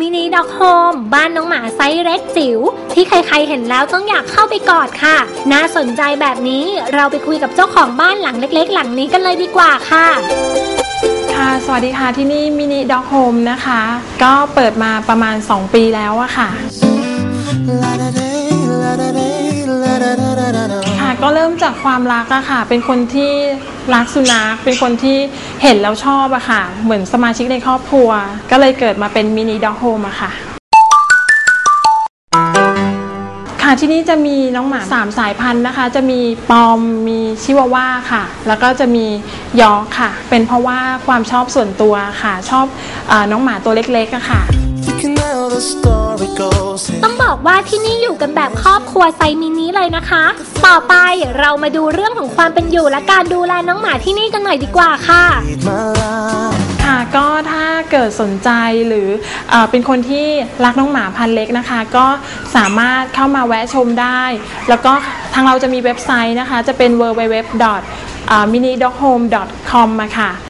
มินิด็อกโฮมบ้านน้องหมาไซส์เล็กจิ๋วที่ใครๆเห็นแล้วต้องอยากเข้าไปกอดค่ะ น่าสนใจแบบนี้เราไปคุยกับเจ้าของบ้านหลังเล็ก ๆ หลังนี้กันเลยดีกว่าค่ะค่ะสวัสดีค่ะที่นี่มินิด็อกโฮมนะคะ ก็เปิดมาประมาณ 2 ปีแล้วอะค่ะค่ะก็เริ่มจากความรักอะค่ะ เป็นคนที่รักสุนัข เป็นคนที่ เห็นแล้วชอบอะค่ะ เหมือนสมาชิกในครอบครัว ก็เลยเกิดมาเป็นมินิด็อกโฮมอะค่ะ ค่ะที่นี่จะมีน้องหมา3สายพันธุ์นะคะ จะมีปอมมีชิวาว่าค่ะ แล้วก็จะมียอร์กค่ะ เป็นเพราะว่าความชอบส่วนตัวค่ะ ชอบอน้องหมาตัวเล็กๆอะค่ะ ว่าที่นี่อยู่กันแบบครอบครัวไซส์มินิเลยนะคะ ต่อไปเรามาดูเรื่องของความเป็นอยู่และการดูแลน้องหมาที่นี่กันหน่อยดีกว่าค่ะ Lead my life. ค่ะก็ถ้าเกิดสนใจหรือเออเป็นคนที่รักน้องหมาพันธุ์เล็กนะคะ ก็สามารถเข้ามาแวะชมได้ แล้วก็ทางเราจะมีเว็บไซต์นะคะ จะเป็น www.minidoghome.com อะค่ะ